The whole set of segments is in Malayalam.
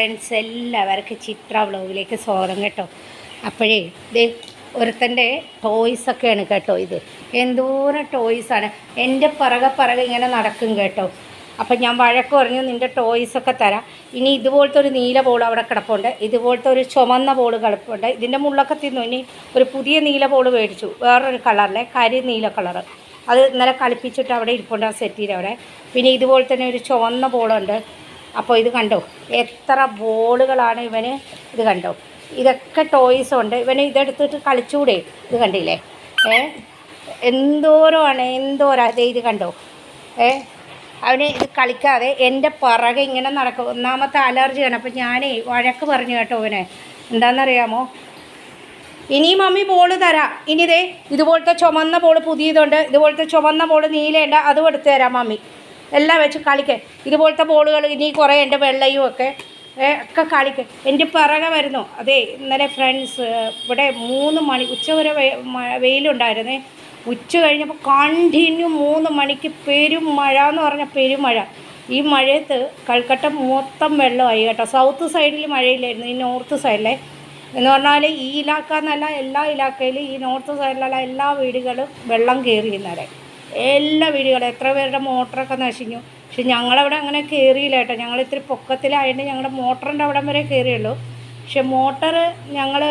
ഫ്രണ്ട്സ് എല്ലാവർക്കും ചിത്ര വ്ളോഗിലേക്ക് സ്വാഗതം കേട്ടോ. അപ്പോഴേ ഇത് ഒരുത്തന്റെ ടോയ്സൊക്കെയാണ് കേട്ടോ ഇത്. എന്തോരം ടോയ്സാണ് എന്റെ പിറകെ പിറകെ ഇങ്ങനെ നടക്കും കേട്ടോ. അപ്പം ഞാൻ വഴക്ക് പറഞ്ഞു നിന്റെ ടോയ്സൊക്കെ തരാം. ഇനി ഇതുപോലത്തെ ഒരു നീല ബോൾ അവിടെ കിടപ്പുണ്ട്. ഇതുപോലത്തെ ഒരു ചുമന്ന ബോൾ കിടപ്പുണ്ട്. ഇതിന്റെ മുള്ളൊക്കെ തിന്നു. ഇനി ഒരു പുതിയ നീല ബോൾ മേടിച്ചു. വേറൊരു കളറിലെ കരി നീല കളറ് അത് ഇന്നലെ കളിപ്പിച്ചിട്ട് അവിടെ ഇരിപ്പുണ്ട് ആ സെറ്റിയിൽ അവിടെ. പിന്നെ ഇതുപോലെ തന്നെ ഒരു ചുവന്ന ബോളുണ്ട് അപ്പോൾ ഇത് കണ്ടോ? എത്ര ബോളുകളാണ് ഇവന് ഇത് കണ്ടോ? ഇതൊക്കെ ടോയ്സ് ഉണ്ട്. ഇവന് ഇതെടുത്തിട്ട് കളിച്ചൂടെ? ഇത് കണ്ടില്ലേ? ഏ? എന്തോരമാണ് എന്തോരം? അതെ ഇത് കണ്ടോ? ഏ? അവന് ഇത് കളിക്കാതെ എന്റെ പിറകെ ഇങ്ങനെ നടക്കും. ഒന്നാമത്തെ അലർജിയാണ് അപ്പം ഞാനേ വഴക്ക് പറഞ്ഞു കേട്ടോ ഇവനെ. എന്താണെന്നറിയാമോ? ഇനി മമ്മി ബോൾ തരാം. ഇനി ഇതേ ഇതുപോലത്തെ ചുമന്ന ബോൾ പുതിയതുണ്ട്. ഇതുപോലത്തെ ചുമന്ന ബോൾ നീലയുണ്ട്. അതും എടുത്തു തരാം മമ്മി. എല്ലാം വെച്ച് കളിക്കേ. ഇതുപോലത്തെ ബോളുകൾ ഇനി കുറേ എന്റെ വെള്ളയും ഒക്കെ. ഒക്കെ കളിക്കേ. എന്റെ പിറകെ വരുന്നു. അതെ ഇന്നലെ ഫ്രണ്ട്സ് ഇവിടെ മൂന്ന് മണി ഉച്ച വരെ വെയിലുണ്ടായിരുന്നേ. ഉച്ച കഴിഞ്ഞപ്പോൾ കണ്ടിന്യൂ മൂന്ന് മണിക്ക് പെരും മഴ എന്ന് പറഞ്ഞാൽ പെരുമഴ. ഈ മഴയത്ത് കൽക്കട്ട മൊത്തം വെള്ളമായി കേട്ടോ. സൗത്ത് സൈഡിൽ മഴയില്ലായിരുന്നു ഈ നോർത്ത് സൈഡിലെ എന്ന് പറഞ്ഞാൽ ഈ ഇലാക്ക എന്നല്ല എല്ലാ ഇലാക്കയിലും ഈ നോർത്ത് സൈഡിലുള്ള എല്ലാ വീടുകളും വെള്ളം കയറി ഇന്നലെ. എല്ലാ വീടുകളും. എത്ര പേരുടെ മോട്ടറൊക്കെ നശിഞ്ഞു. പക്ഷെ ഞങ്ങളവിടെ അങ്ങനെ കയറിയില്ല കേട്ടോ. ഞങ്ങൾ ഇത്തിരി പൊക്കത്തിലായതുകൊണ്ട് ഞങ്ങളുടെ മോട്ടറിന്റെ അവിടം വരെ കയറിയുള്ളൂ പക്ഷെ മോട്ടർ ഞങ്ങൾ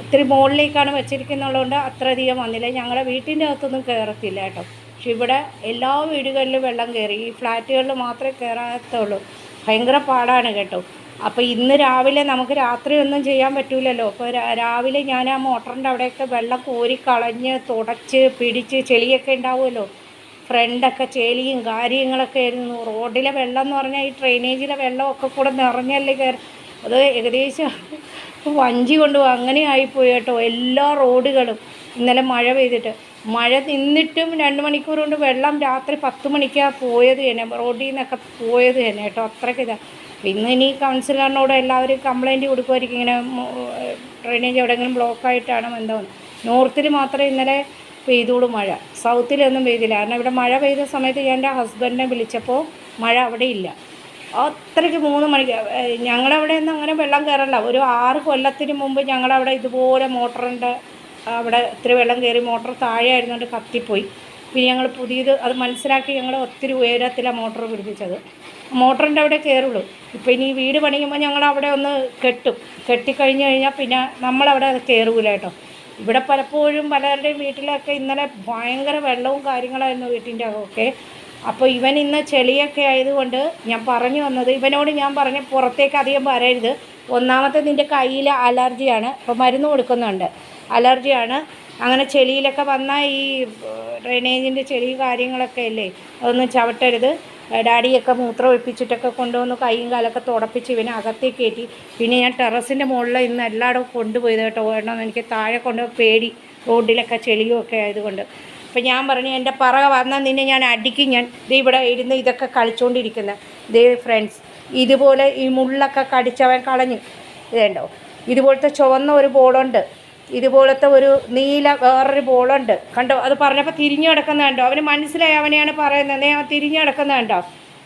ഇത്തിരി മുകളിലേക്കാണ് വെച്ചിരിക്കുന്നുള്ളതുകൊണ്ട് അത്രയധികം വന്നില്ല. ഞങ്ങളുടെ വീട്ടിന്റെ അകത്തൊന്നും കയറത്തില്ല കേട്ടോ. പക്ഷെ ഇവിടെ എല്ലാ വീടുകളിലും വെള്ളം കയറി ഈ ഫ്ലാറ്റുകളിൽ മാത്രമേ കയറാത്തുള്ളൂ ഭയങ്കര പാടാണ് കേട്ടോ. അപ്പോൾ ഇന്ന് രാവിലെ നമുക്ക് രാത്രി ഒന്നും ചെയ്യാൻ പറ്റൂലല്ലോ. അപ്പോൾ രാവിലെ ഞാൻ ആ മോട്ടറിന്റെ അവിടെയൊക്കെ വെള്ളം കോരി കളഞ്ഞ് തുടച്ച് പിടിച്ച് ചെളിയൊക്കെ ഉണ്ടാവുമല്ലോ. ഫ്രണ്ടൊക്കെ ചെളിയും കാര്യങ്ങളൊക്കെ ആയിരുന്നു. റോഡിലെ വെള്ളം എന്ന് പറഞ്ഞാൽ ഈ ഡ്രെയിനേജിലെ വെള്ളമൊക്കെ കൂടെ നിറഞ്ഞല്ലേ കയറി അത് ഏകദേശം വഞ്ചി കൊണ്ടുപോകും അങ്ങനെ ആയിപ്പോയി കേട്ടോ എല്ലാ റോഡുകളും ഇന്നലെ മഴ പെയ്തിട്ട്. മഴ നിന്നിട്ടും രണ്ട് മണിക്കൂർ കൊണ്ട് വെള്ളം രാത്രി പത്ത് മണിക്കാണ് പോയത് തന്നെ റോഡിൽ നിന്നൊക്കെ പോയത് തന്നെ കേട്ടോ അത്രയ്ക്ക് ഇതാണ് ഇന്ന് ഇനി കൗൺസിലറിനോട് എല്ലാവരും കംപ്ലൈന്റ് കൊടുക്കുമായിരിക്കും ഇങ്ങനെ ഡ്രെയിനേജ് എവിടെയെങ്കിലും ബ്ലോക്കായിട്ടാണ് എന്താണ് നോർത്തിൽ മാത്രമേ ഇന്നലെ പെയ്തോളൂ മഴ. സൗത്തിലൊന്നും പെയ്തില്ല. കാരണം ഇവിടെ മഴ പെയ്ത സമയത്ത് ഞാൻ എന്റെ ഹസ്ബൻഡിനെ വിളിച്ചപ്പോൾ മഴ അവിടെ ഇല്ല. അത്രയ്ക്ക് മൂന്ന് മണിക്ക് ഞങ്ങളവിടെ നിന്ന് അങ്ങനെ വെള്ളം കയറല്ല ഒരു ആറ് കൊല്ലത്തിന് മുമ്പ് ഞങ്ങളവിടെ ഇതുപോലെ മോട്ടറിന്റെ അവിടെ ഇത്ര വെള്ളം കയറി മോട്ടർ താഴെ ആയിരുന്നുകൊണ്ട് കത്തിപ്പോയി. പിന്നെ ഞങ്ങൾ പുതിയത് അത് മനസ്സിലാക്കി ഞങ്ങൾ ഒത്തിരി ഉയരത്തിലാണ് മോട്ടർ പിടിപ്പിച്ചത്. മോട്ടറിന്റെ അവിടെ കയറുള്ളൂ ഇപ്പോൾ ഇനി വീട് പണിയുമ്പോൾ ഞങ്ങൾ അവിടെ ഒന്ന് കെട്ടും. കെട്ടിക്കഴിഞ്ഞ് കഴിഞ്ഞാൽ പിന്നെ നമ്മളവിടെ അത് കയറൂല കേട്ടോ. ഇവിടെ പലപ്പോഴും പലരുടെയും വീട്ടിലൊക്കെ ഇന്നലെ ഭയങ്കര വെള്ളവും കാര്യങ്ങളായിരുന്നു വീട്ടിന്റെ ഒക്കെ അപ്പോൾ ഇവൻ ഇന്ന് ചെളിയൊക്കെ ആയതുകൊണ്ട് ഞാൻ പറഞ്ഞു വന്നത് ഇവനോട് ഞാൻ പറഞ്ഞ പുറത്തേക്ക് അധികം വരരുത്. ഒന്നാമത്തെ നിന്റെ കയ്യിൽ അലർജിയാണ്. അപ്പോൾ മരുന്ന് കൊടുക്കുന്നുണ്ട്. അലർജിയാണ്. അങ്ങനെ ചെളിയിലൊക്കെ വന്നാൽ ഈ ഡ്രെയിനേജിന്റെ ചെളി കാര്യങ്ങളൊക്കെ അല്ലേ? അതൊന്നും ചവിട്ടരുത്. ഡാഡിയൊക്കെ മൂത്രം ഒഴിപ്പിച്ചിട്ടൊക്കെ കൊണ്ടുവന്ന് കൈയും കാലൊക്കെ തുടപ്പിച്ച് ഇവനെ അകത്തേക്ക് കയറ്റി. പിന്നെ ഞാൻ ടെറസിന്റെ മുകളിൽ ഇന്ന് എല്ലായിടവും കൊണ്ടുപോയത് കേട്ടോ. കാരണം എനിക്ക് താഴെ കൊണ്ട് പേടി. റോഡിലൊക്കെ ചെളിയും ഒക്കെ ആയതുകൊണ്ട്. അപ്പം ഞാൻ പറഞ്ഞു എന്റെ പറക വന്നാൽ നിന്നെ ഞാൻ അടിക്കും ഞാൻ. ദേ ഇവിടെ ഇരുന്ന് ഇതൊക്കെ കളിച്ചുകൊണ്ടിരിക്കുന്ന ദേ ഫ്രണ്ട്സ് ഇതുപോലെ ഈ മുള്ളൊക്കെ കടിച്ചവൻ കളഞ്ഞു. ഇതേണ്ടോ? ഇതുപോലത്തെ ചുവന്ന ഒരു ബോളുണ്ട്. ഇതുപോലത്തെ ഒരു നീല വേറൊരു ബോളുണ്ട്. കണ്ടോ? അത് പറഞ്ഞപ്പോൾ തിരിഞ്ഞു കിടക്കുന്ന കണ്ടോ? അവന് മനസ്സിലായി അവനെയാണ് പറയുന്നത്. അവൻ തിരിഞ്ഞു കിടക്കുന്ന കണ്ടോ?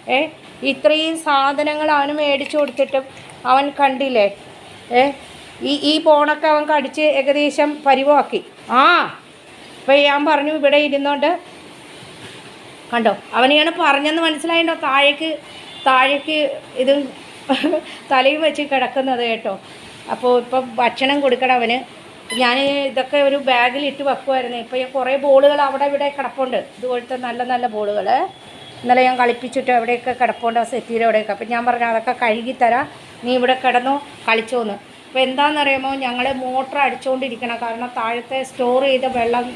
ഏ? ഇത്രയും സാധനങ്ങൾ അവന് മേടിച്ചു കൊടുത്തിട്ടും അവൻ കണ്ടില്ലേ? ഏ? ഈ ഈ ബോണൊക്കെ അവൻ കടിച്ച് ഏകദേശം പരിവാക്കി. ആ അപ്പം ഞാൻ പറഞ്ഞു ഇവിടെ ഇരുന്നോണ്ട്. കണ്ടോ? അവനെയാണ് പറഞ്ഞെന്ന് മനസ്സിലായിട്ടോ താഴേക്ക് താഴേക്ക് ഇത് തലയും വെച്ച് കിടക്കുന്നത് കേട്ടോ. അപ്പോൾ ഇപ്പം ഭക്ഷണം കൊടുക്കണം അവന്. ഞാൻ ഇതൊക്കെ ഒരു ബാഗിൽ ഇട്ട് വെക്കുമായിരുന്നു ഇപ്പോൾ ഞാൻ കുറേ ബോളുകൾ അവിടെ ഇവിടെ കിടപ്പുണ്ട്. ഇതുപോലത്തെ നല്ല നല്ല ബോളുകൾ ഇന്നലെ ഞാൻ കളിപ്പിച്ചിട്ട് എവിടെയൊക്കെ കിടപ്പുണ്ട് ആ സെറ്റിയിൽ എവിടെയൊക്കെ അപ്പം ഞാൻ പറഞ്ഞു അതൊക്കെ കഴുകി തരാം. നീ ഇവിടെ കിടന്നോ കളിച്ചോന്ന്. അപ്പോൾ എന്താണെന്നറിയാമോ ഞങ്ങൾ മോട്ടർ അടിച്ചുകൊണ്ടിരിക്കണം കാരണം താഴത്തെ സ്റ്റോർ ചെയ്ത വെള്ളം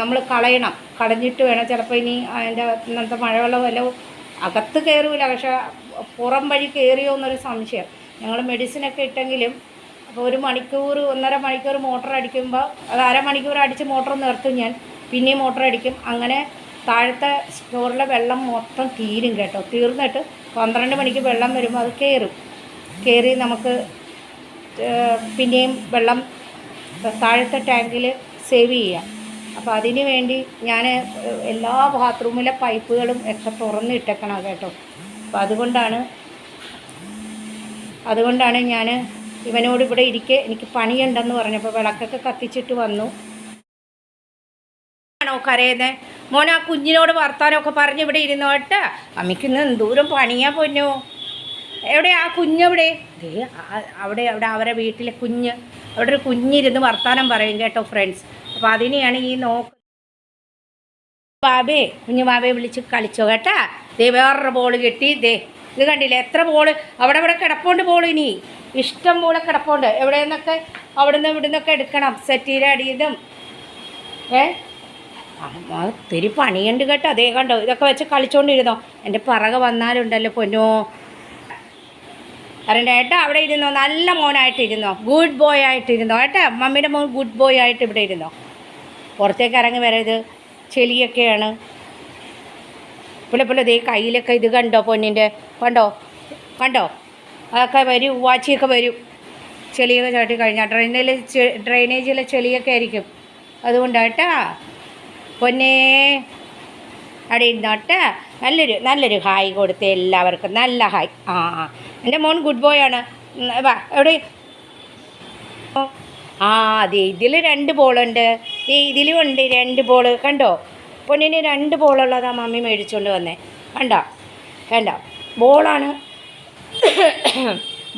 നമ്മൾ കളയണം. കളഞ്ഞിട്ട് വേണം. ചിലപ്പോൾ ഇനി അതിന്റെ ഇന്നത്തെ മഴവെള്ളം വല്ലതും അകത്ത് കയറൂല പക്ഷേ പുറം വഴി കയറിയോ എന്നൊരു സംശയം ഞങ്ങൾ മെഡിസിനൊക്കെ ഇട്ടെങ്കിലും അപ്പോൾ ഒരു മണിക്കൂർ ഒന്നര മണിക്കൂർ മോട്ടർ അടിക്കുമ്പോൾ അത് അരമണിക്കൂർ അടിച്ച് മോട്ടർ നിർത്തും ഞാൻ. പിന്നെയും മോട്ടർ അടിക്കും. അങ്ങനെ താഴത്തെ സ്റ്റോറിലെ വെള്ളം മൊത്തം തീരും കേട്ടോ. തീർന്നിട്ട് പന്ത്രണ്ട് മണിക്ക് വെള്ളം വരുമ്പോൾ അത് കയറും കയറി നമുക്ക് പിന്നെയും വെള്ളം താഴത്തെ ടാങ്കിൽ സേവ് ചെയ്യാം. അപ്പോൾ അതിന് വേണ്ടി ഞാൻ എല്ലാ ബാത്റൂമിലെ പൈപ്പുകളും ഒക്കെ തുറന്നിട്ടേക്കണം കേട്ടോ. അപ്പോൾ അതുകൊണ്ടാണ് അതുകൊണ്ടാണ് ഞാൻ ഇവനോട് ഇവിടെ ഇരിക്കെ എനിക്ക് പണിയുണ്ടെന്ന് പറഞ്ഞപ്പോൾ വിളക്കൊക്കെ കത്തിച്ചിട്ട് വന്നു. ആണോ കരയുന്നത് മോൻ ആ കുഞ്ഞിനോട് വർത്താനമൊക്കെ പറഞ്ഞ് ഇവിടെ ഇരുന്നു? കേട്ടാ അമ്മയ്ക്ക് ഇന്ന് എന്തോരം പണിയാ പൊന്നോ? എവിടെ ആ കുഞ്ഞെവിടെ ദേ അവിടെ അവിടെ അവരെ വീട്ടിലെ കുഞ്ഞ്. അവിടെ ഒരു കുഞ്ഞിരുന്ന് വർത്താനം പറയും കേട്ടോ ഫ്രണ്ട്സ് അപ്പോൾ അതിനെയാണ് ഈ നോക്ക് ബാബേ കുഞ്ഞു ബാബയെ വിളിച്ച് കളിച്ചോ കേട്ടാ? ദേ വേറൊരു ബോൾ കിട്ടി. ദേ ഇത് കണ്ടില്ലേ? എത്ര ബോൾ അവിടെ ഇവിടെ കിടപ്പുണ്ട് ബോൾ ഇനി. ഇഷ്ടം പോലെ കിടപ്പുണ്ട്. എവിടെ നിന്നൊക്കെ അവിടെ നിന്ന് ഇവിടെ നിന്നൊക്കെ എടുക്കണം. സെറ്റിയുടെ അടിയതും ഏ? ഒത്തിരി പണിയുണ്ട് കേട്ടോ. അതേ കണ്ടോ? ഇതൊക്കെ വെച്ച് കളിച്ചോണ്ടിരുന്നോ? എന്റെ പറക വന്നാലുണ്ടല്ലോ പൊന്നോ. അറിയണ്ട ഏട്ടാ അവിടെ ഇരുന്നോ? നല്ല മോനായിട്ടിരുന്നോ? Good boy ആയിട്ടിരുന്നോ? ഏട്ടാ മമ്മിയുടെ മോൻ ഗുഡ് ബോയ് ആയിട്ട് ഇവിടെ ഇരുന്നോ? പുറത്തേക്ക് ഇറങ്ങി വരരുത്. ചെളിയൊക്കെയാണ്. പോലെ പോലെ ദേ കയ്യിലൊക്കെ ഇത് കണ്ടോ പൊന്നിന്റെ? കണ്ടോ? കണ്ടോ? അതൊക്കെ വരും വാച്ചിയൊക്കെ വരും. ചെളിയൊക്കെ ചാട്ടി കഴിഞ്ഞാൽ ഡ്രെയിനിൽ ഡ്രെയിനേജിലെ ചെളിയൊക്കെ ആയിരിക്കും. അതുകൊണ്ടാട്ടാ. പൊന്നേ. അവിടെ ഇരുന്നോട്ടെ നല്ലൊരു നല്ലൊരു ഹായ് കൊടുത്ത് എല്ലാവർക്കും. നല്ല ഹായ്. ആ ആ. എന്റെ മോൻ ഗുഡ് ബോയ് ആണ്. വാ എവിടെ? ആ അതെ ഇതിൽ രണ്ട് ബോളുണ്ട്. ഈ ഇതിലും ഉണ്ട് രണ്ട് ബോൾ കണ്ടോ? പൊന്നിന് രണ്ട് ബോളുള്ളതാണ് മമ്മി മേടിച്ചുകൊണ്ട് വന്നേ. വേണ്ട വേണ്ട ബോളാണ്.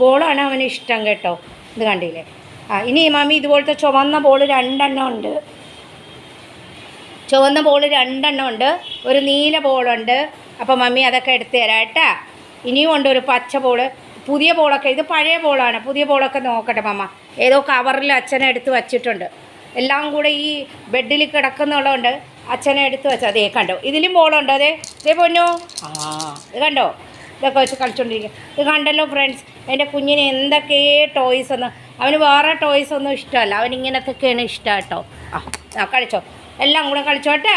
ബോളാണ് അവന് ഇഷ്ടം കേട്ടോ. ഇത് കണ്ടില്ലേ? ആ ഇനി മമ്മി ഇതുപോലത്തെ ചുവന്ന ബോൾ രണ്ടെണ്ണം ഉണ്ട്. ചുവന്ന ബോൾ രണ്ടെണ്ണം ഉണ്ട്. ഒരു നീല ബോളുണ്ട്. അപ്പോൾ മമ്മി അതൊക്കെ എടുത്ത് തരാം കേട്ടാ. ഇനിയും ഉണ്ട് ഒരു പച്ച ബോൾ. പുതിയ ബോളൊക്കെ ഇത് പഴയ ബോളാണ്. പുതിയ ബോളൊക്കെ നോക്കട്ടെ മമ്മ. ഏതോ കവറിൽ അച്ഛനെ എടുത്ത് വച്ചിട്ടുണ്ട്. എല്ലാം കൂടെ ഈ ബെഡിൽ കിടക്കുന്നുള്ളതുകൊണ്ട് അച്ഛനെ എടുത്തു വെച്ചാൽ അതേ കണ്ടോ? ഇതിലും ബോളുണ്ടോ അതെ ഇതേ പൊന്നോ? ആ. ഇത് കണ്ടോ? ഇതൊക്കെ വെച്ച് കളിച്ചോണ്ടിരിക്കുക ഇത് കണ്ടല്ലോ ഫ്രണ്ട്സ് എന്റെ കുഞ്ഞിന് എന്തൊക്കെ ടോയ്സ് ഒന്ന് അവന് വേറെ ടോയ്സ് ഒന്നും ഇഷ്ടമല്ല. അവൻ ഇങ്ങനത്തൊക്കെയാണ് ഇഷ്ടം കേട്ടോ. ആ ആ കളിച്ചോ. എല്ലാം കൂടെ കളിച്ചോട്ടെ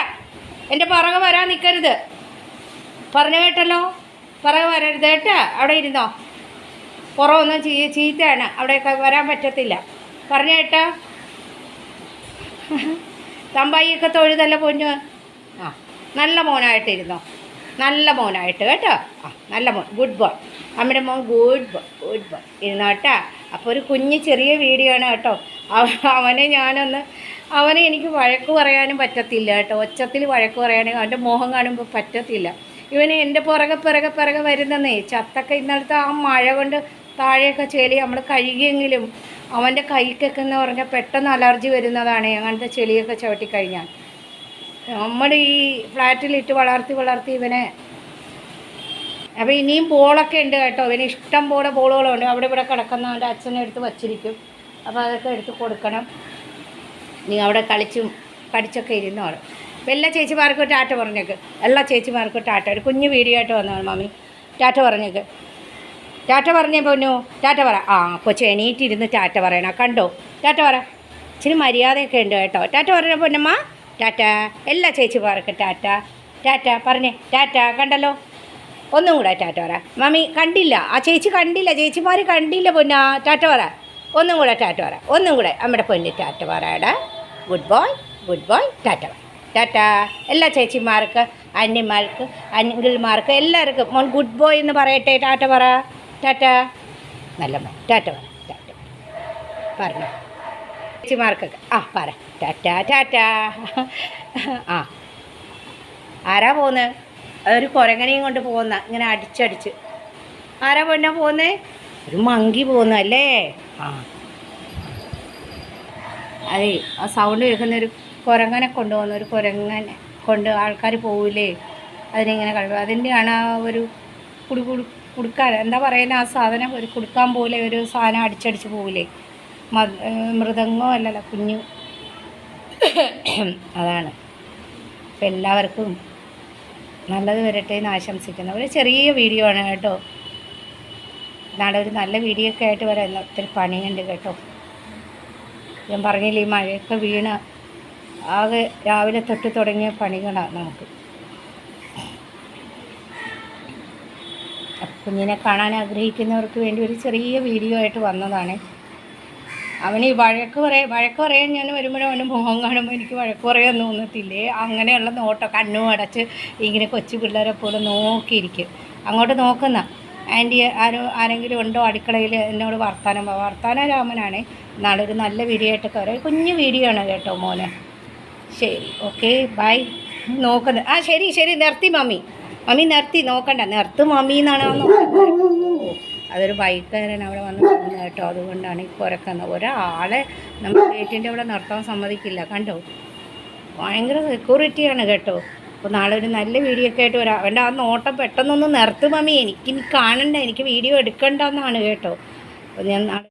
എന്റെ പിറകെ വരാൻ നിൽക്കരുത് പറഞ്ഞു കേട്ടല്ലോ? പിറകെ വരരുത് കേട്ടോ. അവിടെ ഇരുന്നോ? പുറമൊന്നും ചീ ചീത്തയാണ്. അവിടെയൊക്കെ വരാൻ പറ്റത്തില്ല. പറഞ്ഞു കേട്ടോ. തമ്പായിയൊക്കെ തൊഴുതല്ല പൊന്നു. ആ നല്ല മോനായിട്ടിരുന്നോ? നല്ല മോനായിട്ട് കേട്ടോ. ആ നല്ല മോൻ. ഗുഡ് ബോയ് അമ്മയുടെ മോൻ ഗുഡ് ബോയ് ഗുഡ് ബോയ് ഇരുന്നോ കേട്ടോ? അപ്പോൾ ഒരു കുഞ്ഞ് ചെറിയ വീഡിയോ ആണ് കേട്ടോ. അവ- അവനെ ഞാനൊന്ന് അവനെ എനിക്ക് വഴക്ക് പറയാനും പറ്റത്തില്ല കേട്ടോ. ഒച്ചത്തിൽ വഴക്ക് പറയാനും അവന്റെ മോഹം കാണുമ്പോൾ പറ്റത്തില്ല. ഇവന് എന്റെ പുറകെ പിറകെ പിറകെ വരുന്നന്നേ ചത്തൊക്കെ ഇന്നലത്തെ ആ മഴ കൊണ്ട് താഴെയൊക്കെ ചെളി നമ്മൾ കഴുകിയെങ്കിലും അവന്റെ കൈക്കൊക്കെ എന്ന് പറഞ്ഞാൽ പെട്ടെന്ന് അലർജി വരുന്നതാണ് അങ്ങനത്തെ ചെളിയൊക്കെ ചവിട്ടിക്കഴിഞ്ഞാൽ നമ്മൾ ഈ ഫ്ലാറ്റിലിട്ട് വളർത്തി വളർത്തി ഇവനെ അപ്പോൾ ഇനിയും ബോളൊക്കെ ഉണ്ട് കേട്ടോ. ഇവന് ഇഷ്ടം പോലെ ബോളുകളുണ്ട്. അവിടെ ഇവിടെ കിടക്കുന്ന അവന്റെ അച്ഛനെ എടുത്ത് വച്ചിരിക്കും. അപ്പോൾ അതൊക്കെ എടുത്ത് കൊടുക്കണം. നീ അവിടെ കളിച്ചും കടിച്ചൊക്കെ ഇരുന്നു അപ്പോൾ എല്ലാ ചേച്ചിമാർക്കും ടാറ്റ പറഞ്ഞേക്ക്. എല്ലാ ചേച്ചിമാർക്കും ടാറ്റ. ഒരു കുഞ്ഞു വീഡിയോ ആയിട്ട് വന്നതാണ് മമ്മി ടാറ്റ പറഞ്ഞേക്ക്. ടാറ്റ പറഞ്ഞേ പൊന്നു. ടാറ്റ പറ. ആ കൊച്ചു എണീറ്റിരുന്ന് ടാറ്റ പറയണം. കണ്ടോ? ടാറ്റ പറ. ഇച്ചിരി മര്യാദയൊക്കെ ഉണ്ട് കേട്ടോ. ടാറ്റ പറഞ്ഞ പൊന്നമ്മ. ടാറ്റ. എല്ലാ ചേച്ചിമാർക്കും ടാറ്റ. ടാറ്റ പറഞ്ഞേ. ടാറ്റ കണ്ടല്ലോ? ഒന്നും കൂടെ ടാറ്റ പറ. മമ്മി കണ്ടില്ല. ആ ചേച്ചി കണ്ടില്ല. ചേച്ചിമാർ കണ്ടില്ല പൊന്ന. ടാറ്റ പറ. ഒന്നും കൂടെ ടാറ്റ പറ. ഒന്നും കൂടെ നമ്മുടെ പൊന്ന് ടാറ്റ പറയടാ. Good boy good boy Tata പറ. ടാറ്റ. എല്ലാ ചേച്ചിമാർക്ക് അന്യന്മാർക്ക് അങ്കിൾമാർക്ക് എല്ലാവർക്കും മോൻ ഗുഡ് ബോയ് എന്ന് പറയട്ടെ ടാറ്റ പറ. ടാറ്റ. നല്ല മോൻ ടാറ്റ പറ ടാറ്റ. പറഞ്ഞു. ചേച്ചിമാർക്കൊക്കെ. ആ പറ. ടാറ്റ ടാറ്റ. ആ. ആരാ പോകുന്നത് ഒരു കുരങ്ങനെയും കൊണ്ട് പോകുന്ന ഇങ്ങനെ അടിച്ചടിച്ച് ആരാ പോന്നാ പോകുന്നേ ഒരു മങ്കി പോകുന്നല്ലേ ആ. അതെ ആ സൗണ്ട് കേൾക്കുന്ന ഒരു കുരങ്ങനെ കൊണ്ടുപോകുന്ന ഒരു കുരങ്ങനെ കൊണ്ട് ആൾക്കാർ പോവില്ലേ അതിനിങ്ങനെ കഴിവ് അതിന്റെയാണ് ആ ഒരു കുടി കുടു കുടുക്കാൻ എന്താ പറയുന്നത് ആ സാധനം ഒരു കൊടുക്കാൻ പോലെ ഒരു സാധനം അടിച്ചടിച്ച് പോവില്ലേ? മ മൃദംഗോ അല്ലല്ലോ കുഞ്ഞു. അതാണ്. അപ്പം എല്ലാവർക്കും നല്ലത് വരട്ടെ എന്ന് ആശംസിക്കുന്നു. ഒരു ചെറിയ വീഡിയോ ആണ് കേട്ടോ. നാളെ ഒരു നല്ല വീഡിയോ ഒക്കെ ആയിട്ട് വരാം. ഇന്ന് ഒത്തിരി പണിയുണ്ട് കേട്ടോ. ഞാൻ പറഞ്ഞില്ലേ ഈ മഴയൊക്കെ വീണ് ആകെ രാവിലെ തൊട്ട് തുടങ്ങിയ പണികളാണ് നമുക്ക്. കുഞ്ഞിനെ കാണാൻ ആഗ്രഹിക്കുന്നവർക്ക് വേണ്ടി ഒരു ചെറിയ വീഡിയോ ആയിട്ട് വന്നതാണ്. അവന് ഈ വഴക്ക് പറയാൻ വഴക്ക് പറയാൻ ഞാൻ വരുമ്പോഴും അവന് മുഖം കാണുമ്പോൾ എനിക്ക് വഴക്ക് പറയാൻ തോന്നത്തില്ലേ? അങ്ങനെയുള്ള നോട്ടം കണ്ണും അടച്ച് ഇങ്ങനെ കൊച്ചു പിള്ളേരെ പോലെ നോക്കിയിരിക്കും. അങ്ങോട്ട് നോക്കുന്ന. ആന്റി ആരോ ആരെങ്കിലും ഉണ്ടോ അടുക്കളയിൽ? എന്നോട് വർത്താനം വർത്താന രാമനാണ്. നാളെ ഒരു നല്ല വീഡിയോ ആയിട്ടൊക്കെ വരാം കുഞ്ഞു വീഡിയോ ആണ് കേട്ടോ മോനെ. ശരി ഓക്കെ ബൈ. നോക്കുന്നത് ആ ശരി ശരി നിർത്തി മമ്മി. മമ്മി നിർത്തി നോക്കണ്ട. നിർത്ത് മമ്മി എന്നാണ് അതൊരു ബൈക്കുകാരൻ അവിടെ വന്ന് നിന്ന് കേട്ടോ. അതുകൊണ്ടാണ് ഈ കുരക്കുന്നത് ഒരാളെ നമ്മൾ ഗേറ്റിന്റെ അവിടെ നിർത്താൻ സമ്മതിക്കില്ല. കണ്ടോ? ഭയങ്കര സെക്യൂരിറ്റിയാണ് കേട്ടോ. അപ്പോൾ നാളെ ഒരു നല്ല വീഡിയോ ഒക്കെ ആയിട്ട് വരാം. അവന്റെ ആ നോട്ടം പെട്ടെന്നൊന്ന് നിർത്ത് മമ്മി. എനിക്ക് കാണണ്ട. എനിക്ക് വീഡിയോ എടുക്കണ്ടെന്നാണ് കേട്ടോ. അപ്പോൾ ഞാൻ നാളെ